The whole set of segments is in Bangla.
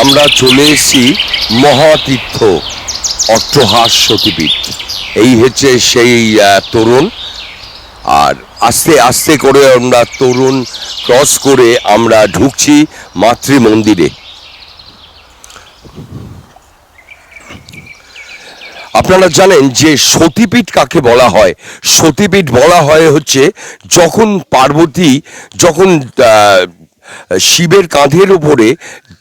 আমরা চলে এসেছি মহাতীর্থ অট্টহাস সতীপীঠ এই হচ্ছে সেই তরুণ। আর আস্তে আস্তে করে আমরা তরুণ ক্রস করে আমরা ঢুকছি মাতৃ মন্দিরে আপনারা জানেন যে সতীপীঠ কাকে বলা হয়? সতীপীঠ বলা হয় হচ্ছে যখন পার্বতী যখন শিবের কাঁধের উপরে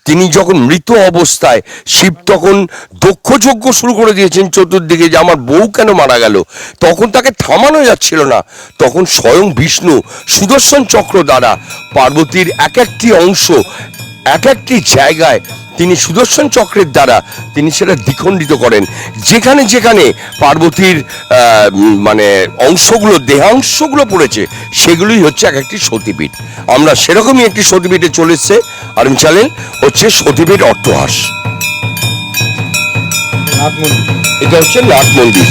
তিনি যখন মৃত অবস্থায় শিব তখন দক্ষ যজ্ঞ শুরু করে দিয়েছেন চতুর্দিকে যে আমার বউ কেন মারা গেল। তখন তাকে থামানো যাচ্ছিল না। তখন স্বয়ং বিষ্ণু, সুদর্শন চক্র দ্বারা পার্বতীর এক একটি অংশ, এক একটি জায়গায় তিনি সুদর্শন চক্রের দ্বারা তিনি সেটা দ্বিখণ্ডিত করেন। যেখানে যেখানে পার্বতীর মানে অংশগুলো দেহাংশগুলো পড়েছে সেগুলোই হচ্ছে এক একটি সতীপীঠ। আমরা সেরকমই একটি সতীপীঠে চলে এসছে আর আমি চ্যানেল হচ্ছে সতীপীঠ অট্টহাস। এটা হচ্ছে নাথ মন্দির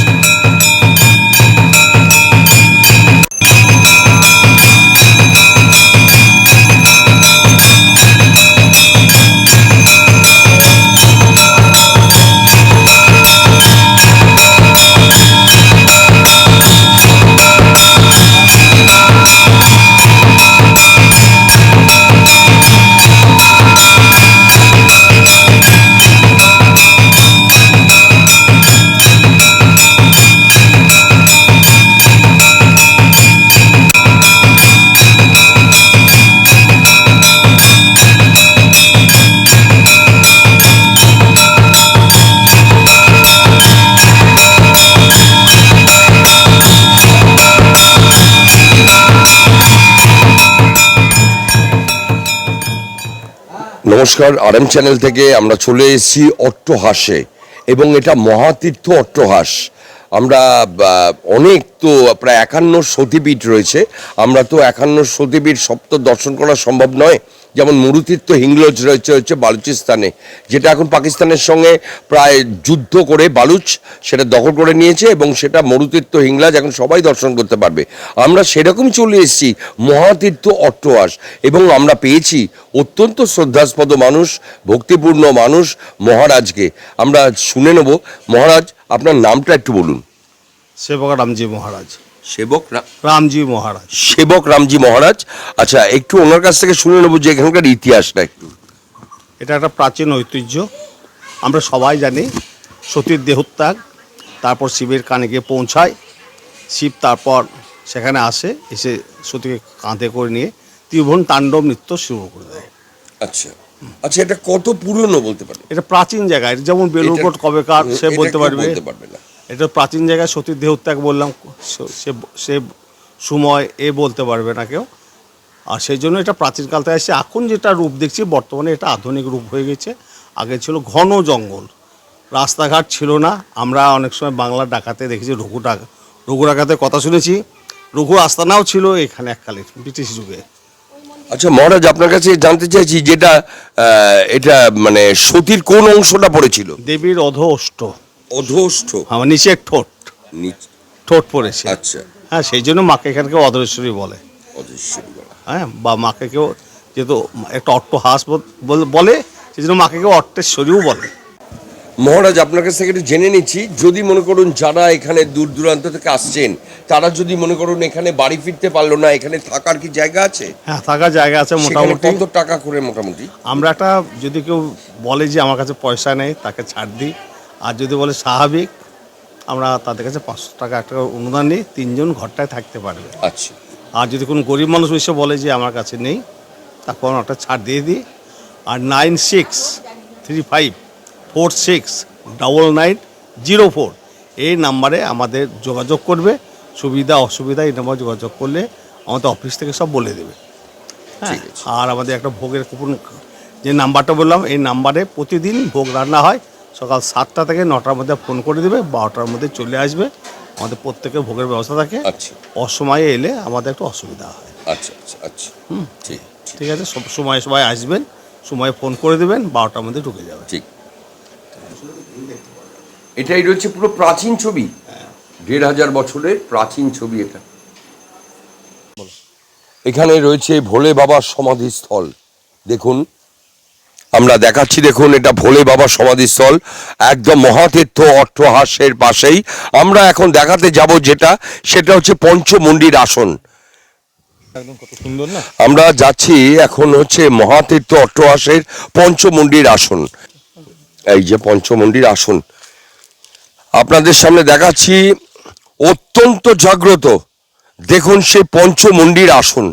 নমস্কার আর এম চ্যানেল থেকে আমরা চলে এসেছি অট্টহাসে এবং এটা মহাতীর্থ অট্টহাস। আমরা অনেক তো প্রায় একান্ন সতীপীঠ রয়েছে। আমরা তো একান্ন সতীপীঠ সব দর্শন করা সম্ভব নয়। যেমন মরুতীর্থ হিংলজ রয়েছে, হচ্ছে বালুচিস্তানে, যেটা এখন পাকিস্তানের সঙ্গে প্রায় যুদ্ধ করে বালুচ, সেটা দখল করে নিয়েছে এবং সেটা মরুতীর্থ হিংলাজ এখন সবাই দর্শন করতে পারবে। আমরা সেরকম চলে এসেছি, মহাতীর্থ অট্টহাস, এবং আমরা পেয়েছি অত্যন্ত শ্রদ্ধাস্পদ মানুষ, ভক্তিপূর্ণ মানুষ মহারাজকে। আমরা শুনে নেব। মহারাজ, আপনার নামটা একটু বলুন। সেবক রামজি মহারাজ। সেবক রামজি মহারাজ। সেবক রামজি মহারাজ। আচ্ছা একটু ওনার কাছ থেকে শুনে নেব যে এখানকার ইতিহাসটা একটু। এটা একটা প্রাচীন ঐতিহ্য। আমরা সবাই জানি সতীর দেহত্যাগ তারপর শিবের কানে গিয়ে পৌঁছায় শিব তারপর সেখানে আসে এসে সতীকে কাঁধে করে নিয়ে ত্রিভুবন তাণ্ডব নৃত্য শুরু করে দেয়। আচ্ছা। আচ্ছা এটা কত পুরনো বলতে পারবেন এটা প্রাচীন জায়গা এটা যেমন বেলুরকোট কবেকার সে বলতে পারবে। বলতে পারবে না। এটা প্রাচীন জায়গায় সতীর দেহত্যাগ বললাম সে- সে সময় এ বলতে পারবে না কেউ। আর সেই জন্য এটা প্রাচীনকাল থেকে এসে এখন যেটা রূপ দেখছি বর্তমানে এটা আধুনিক রূপ হয়ে গেছে। আগে ছিল ঘন জঙ্গল। রাস্তাঘাট ছিল না। আমরা অনেক সময় বাংলা ডাকাতে দেখেছি রঘু ডাকা রঘু ডাকাতের কথা শুনেছি। রঘু আস্তানাও ছিল এখানে এককালে ব্রিটিশ যুগে। আচ্ছা মহারাজ আপনার কাছে জানতে চাইছি যেটা এটা মানে সতীর কোন অংশটা পড়েছিল? দেবীর অধ অষ্ট। অধোষ্ঠ। আমার নিচের ঠোঁট। ঠোঁট পড়েছে। আচ্ছা। হ্যাঁ সেই জন্য মাকে এখানকে অধরেশ্বরী বলে। অধেশ্বরী বলা। হ্যাঁ বা মাকে কেউ যেহেতু একটা অট্ট হাঁস বল- সেই জন্য মাকে কেউ অট্টেশ্বরীও বলে। মহারাজ আপনার কাছ থেকে একটু জেনে নিচ্ছি যদি মনে করুন যারা এখানে দূর দূরান্ত থেকে আসছেন তারা যদি মনে করুন এখানে বাড়ি ফিরতে পারল না এখানে থাকার কি জায়গা আছে? হ্যাঁ থাকার জায়গা আছে সেখানে মোটামুটি। কত টাকা করে মোটামুটি? আমরা একটা যদি কেউ বলে যে আমার কাছে পয়সা নেই তাকে ছাড় দিই। আর যদি বলে স্বাভাবিক আমরা তাদের কাছে পাঁচশো টাকা একটা অনুদান নিই তিনজন ঘরটায় থাকতে পারবে। আচ্ছা। আর যদি কোনো গরিব মানুষ এসে বলে যে আমার কাছে নেই তারপর আমরা একটা ছাড় দিয়ে দিই। আর nine six three five four six double nine zero four এই নাম্বারে আমাদের যোগাযোগ করবে। সুবিধা অসুবিধা এই নাম্বারে যোগাযোগ করলে আমাদের অফিস থেকে সব বলে দেবে। হ্যাঁ আর আমাদের একটা ভোগের কুপন যে নাম্বারটা বললাম এই নাম্বারে প্রতিদিন ভোগ রান্না হয়। সকাল সাতটা থেকে নটার মধ্যে ফোন করে দেবে বারোটার মধ্যে চলে আসবে। আমাদের প্রত্যেকের ভোগের ব্যবস্থা থাকে। আচ্ছা। অসময়ে এলে আমাদের একটু অসুবিধা হয়। আচ্ছা আচ্ছা আচ্ছা। ঠিক ঠিক। ঠিক আছে? সব সময় সবাই আসবেন সময় ফোন করে দেবেন বারোটার মধ্যে ঢুকে যাবে। ঠিক। এটাই রয়েছে পুরো প্রাচীন ছবি। দেড় হাজার বছরের প্রাচীন ছবি এটা। এখানে রয়েছে ভোলে বাবার সমাধিস্থল। দেখুন আমরা দেখাচ্ছি দেখুন এটা ভোলে বাবা সমাধিস্থল একদম মহাতীর্থ অট্টহাসের পাশেই। আমরা এখন দেখাতে যাব যেটা সেটা হচ্ছে পঞ্চমন্ডির আসন। আমরা যাচ্ছি এখন হচ্ছে মহাতীর্থ অট্টহাসের পঞ্চমন্ডির আসন। এই যে পঞ্চমন্ডির আসন। আপনাদের সামনে দেখাচ্ছি অত্যন্ত জাগ্রত। দেখুন সে পঞ্চমন্ডির আসন।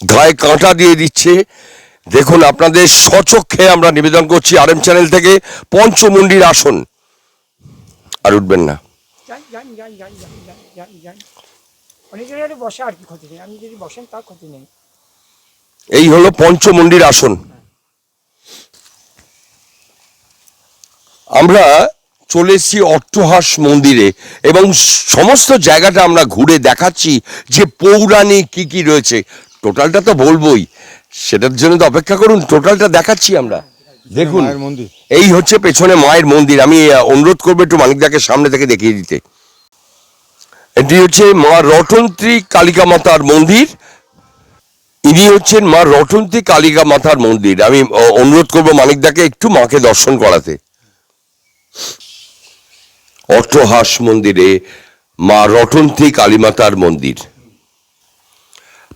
গায়ে কাঁটা দিয়ে দিচ্ছে দেখুন আপনাদের স্বচক্ষে আমরা নিবেদন করছি আর এম চ্যানেল থেকে পঞ্চমুন্ডির আসন। আর উঠবেন না। এই হলো পঞ্চমুন্ডির আসন। আমরা চলে এসেছি অট্টহাস মন্দিরে এবং সমস্ত জায়গাটা আমরা ঘুরে দেখাচ্ছি যে পৌরাণিক কি কি রয়েছে। টোটালটা তো বলবোই। সেটার জন্য তো অপেক্ষা করুন টোটালটা দেখাচ্ছি আমরা। দেখুন এই হচ্ছে পেছনে মায়ের মন্দির আমি অনুরোধ করব একটু মানিকদাকে সামনে থেকে দেখিয়ে দিতে। এটি হচ্ছে মা রটন্ত্রী কালিকা মাতার মন্দির। ইনি হচ্ছেন মা রটন্তী কালিকা মাতার মন্দির। আমি অনুরোধ করব মানিকদাকে একটু মাকে দর্শন করাতে। অট্টহাস মন্দিরে মা রটন্তী কালীমাতার মন্দির।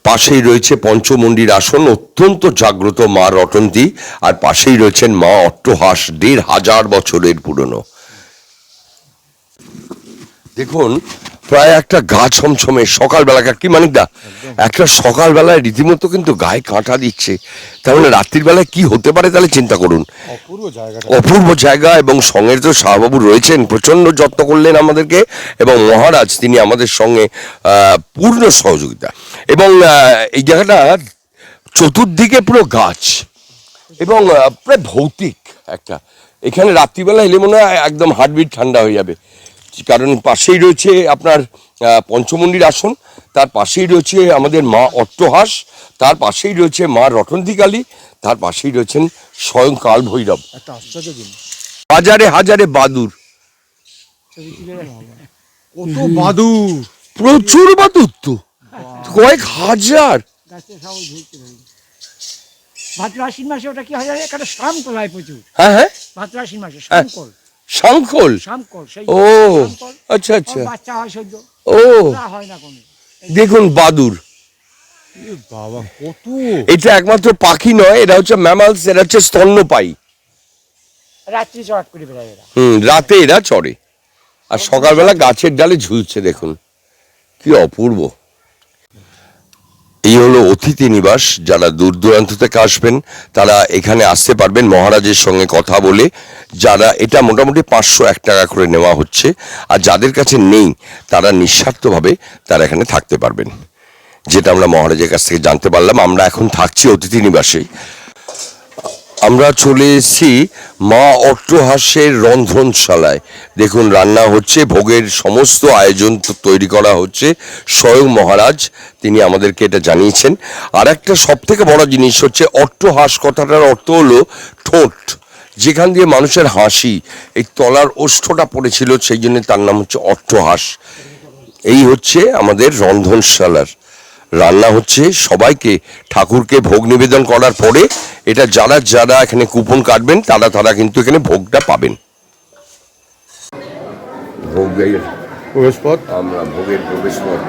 পাশেই রয়েছে পঞ্চমন্ডির আসন, অত্যন্ত জাগ্রত মা রটন্তী, আর পাশেই রয়েছেন মা অট্টহাস, দেড় হাজার বছরের পুরনো। দেখুন প্রায় একটা গা ছমছমে সকালবেলাকার কি মানিকদা একটা সকালবেলায় রীতিমতো কিন্তু গায়ে কাঁটা দিচ্ছে। তার মানে রাত্রির বেলায় কি হতে পারে তাহলে চিন্তা করুন। অপূর্ব জায়গা এবং সঙ্গে তো শাহবাবু রয়েছেন প্রচণ্ড যত্ন করলেন আমাদেরকে এবং মহারাজ তিনি আমাদের সঙ্গে পূর্ণ সহযোগিতা। এবং এই জায়গাটা চতুর্দিকে পুরো গাছ এবং প্রায় ভৌতিক একটা। এখানে রাত্রিবেলা এলে মনে হয় একদম হার্টবিট ঠান্ডা হয়ে যাবে। কারণ পাশেই রয়েছে আপনার পঞ্চমন্ডির আসন তার পাশেই রয়েছে আমাদের মা অট্টহাস তার পাশেই রয়েছে মা রটন্তিকালী তার পাশেই রয়েছেন স্বয়ং কাল ভৈরব হাজারে হাজারে বাদুর। কত বাদুর। প্রচুর বাদুর তো। কয়েক হাজার। ভাদ্র আশ্বিন মাসে ওটা কি হয় হয় প্রচুর। হ্যাঁ হ্যাঁ। ভাদ্র আশ্বিন মাসে শামকল শঙ্খল শামকল সেই ও আচ্ছা আচ্ছা। বাচ্চা হয় সদ্য ও। হয় না কোনো। দেখুন বাদুর বাবা কত? এটা একমাত্র পাখি নয় এটা হচ্ছে ম্যামালস এটা হচ্ছে স্তন্যপায়ী। রাত্রি চড়াট করে বেড়ায় এরা। হুম রাতে এরা চড়ে। আর সকালবেলা গাছের ডালে ঝুলছে দেখুন। কি অপূর্ব। এই হলো অতিথি নিবাস, যারা দূর দূরান্ত থেকে আসবেন তারা এখানে আসতে পারবেন মহারাজের সঙ্গে কথা বলে, যারা এটা মোটামুটি পাঁচশো এক টাকা করে নেওয়া হচ্ছে, আর যাদের কাছে নেই, তারা নিঃস্বার্থভাবে তারা এখানে থাকতে পারবেন। যেটা আমরা মহারাজের কাছ থেকে জানতে পারলাম, আমরা এখন থাকছি অতিথি নিবাসে। আমরা চলে এসেছি মা অট্টহাসের রন্ধনশালায়। দেখুন, রান্না হচ্ছে, ভোগের সমস্ত আয়োজন তৈরি করা হচ্ছে। স্বয়ং মহারাজ, তিনি আমাদেরকে এটা জানিয়েছেন। আর একটা সব থেকে বড় জিনিস হচ্ছে, অট্টহাস কথাটার অর্থ হলো ঠোঁট। যেখান দিয়ে মানুষের হাসি, এই তলার ওষ্ঠটা পড়েছিল, সেই জন্য তার নাম হচ্ছে অট্টহাস। এই হচ্ছে আমাদের রন্ধনশালার রান্না হচ্ছে সবাইকে ঠাকুরকে ভোগ নিবেদন করার পরে এটা যারা যারা এখানে কুপন কাটবেন তারা তারা কিন্তু এখানে ভোগটা পাবেন। ভোগ প্রবেশ পথ আমরা ভোগের প্রবেশ পথ